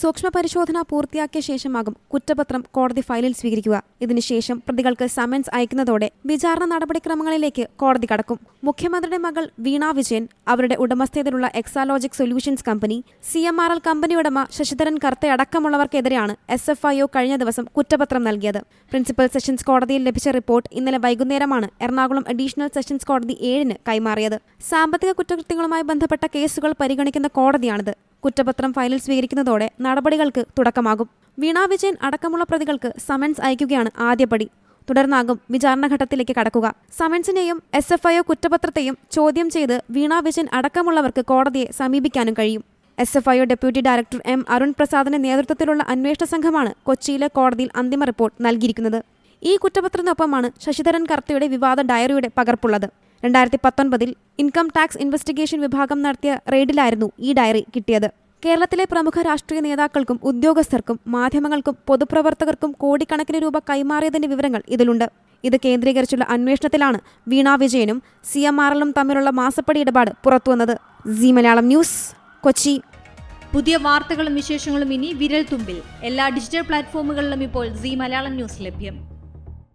സൂക്ഷ്മ പരിശോധന പൂർത്തിയാക്കിയ ശേഷമാകും കുറ്റപത്രം കോടതി ഫയലിൽ സ്വീകരിക്കുക. ഇതിനുശേഷം പ്രതികൾക്ക് സമൻസ് അയക്കുന്നതോടെ വിചാരണ നടപടിക്രമങ്ങളിലേക്ക് കോടതി കടക്കും. മുഖ്യമന്ത്രിയുടെ മകൾ വീണ വിജയൻ അവരുടെ ഉടമസ്ഥതയിലുള്ള Exalogic solutions company C M R L company ഉടമ ശശിധരൻ കർത്തെ അടക്കമുള്ളവർക്കെതിരെയാണ് എസ് എഫ് ഐ ഒ കഴിഞ്ഞ ദിവസം കുറ്റപത്രം നൽകിയത്. പ്രിൻസിപ്പൽ സെഷൻസ് കോടതിയിൽ ലഭിച്ച റിപ്പോർട്ട് ഇന്നലെ വൈകുന്നേരമാണ് എറണാകുളം അഡീഷണൽ സെഷൻസ് കോടതി ഏഴിന് കൈമാറിയത്. സാമ്പത്തിക കുറ്റകൃത്യങ്ങളുമായി ബന്ധപ്പെട്ട കേസുകൾ പരിഗണിക്കുന്ന കോടതിയാണിത്. കുറ്റപത്രം ഫയലിൽ സ്വീകരിക്കുന്നതോടെ നടപടികൾക്ക് തുടക്കമാകും. വീണ വിജയൻ അടക്കമുള്ള പ്രതികൾക്ക് സമൻസ് അയക്കുകയാണ് ആദ്യപടി തുടർന്നാകും വിചാരണഘട്ടത്തിലേക്ക് കടക്കുക. സമൻസിനെയും എസ് എഫ് ഐ ഒ കുറ്റപത്രത്തെയും ചോദ്യം ചെയ്ത് വീണ വിജയൻ അടക്കമുള്ളവർക്ക് കോടതിയെ സമീപിക്കാനും കഴിയും. S F I O deputy director M Arun പ്രസാദിന്റെ നേതൃത്വത്തിലുള്ള അന്വേഷണ സംഘമാണ് കൊച്ചിയിലെ കോടതിയിൽ അന്തിമ റിപ്പോർട്ട് നൽകിയിരിക്കുന്നത്. ഈ കുറ്റപത്രത്തിനൊപ്പമാണ് ശശിധരൻ കർത്തയുടെ വിവാദ ഡയറിയുടെ പകർപ്പുള്ളത്. രണ്ടായിരത്തി പത്തൊൻപതിൽ ഇൻകം ടാക്സ് ഇൻവെസ്റ്റിഗേഷൻ വിഭാഗം നടത്തിയ റെയ്ഡിലായിരുന്നു ഈ ഡയറി കിട്ടിയത്. കേരളത്തിലെ പ്രമുഖ രാഷ്ട്രീയ നേതാക്കൾക്കും ഉദ്യോഗസ്ഥർക്കും മാധ്യമങ്ങൾക്കും പൊതുപ്രവർത്തകർക്കും കോടിക്കണക്കിന് രൂപ കൈമാറിയതിന്റെ വിവരങ്ങൾ ഇതിലുണ്ട്. ഇത് കേന്ദ്രീകരിച്ചുള്ള അന്വേഷണത്തിലാണ് വീണ വിജയനും സി എം ആർ എല്ലും തമ്മിലുള്ള മാസപ്പടി ഇടപാട് പുറത്തുവന്നത്. Zee Malayalam news Kochi. പുതിയ വാർത്തകളും വിശേഷങ്ങളും ഇനി വിരൽ തുമ്പിൽ എല്ലാ ഡിജിറ്റൽ പ്ലാറ്റ്ഫോമുകളിലും ഇപ്പോൾ സി മലയാളം ന്യൂസ് ലഭ്യം.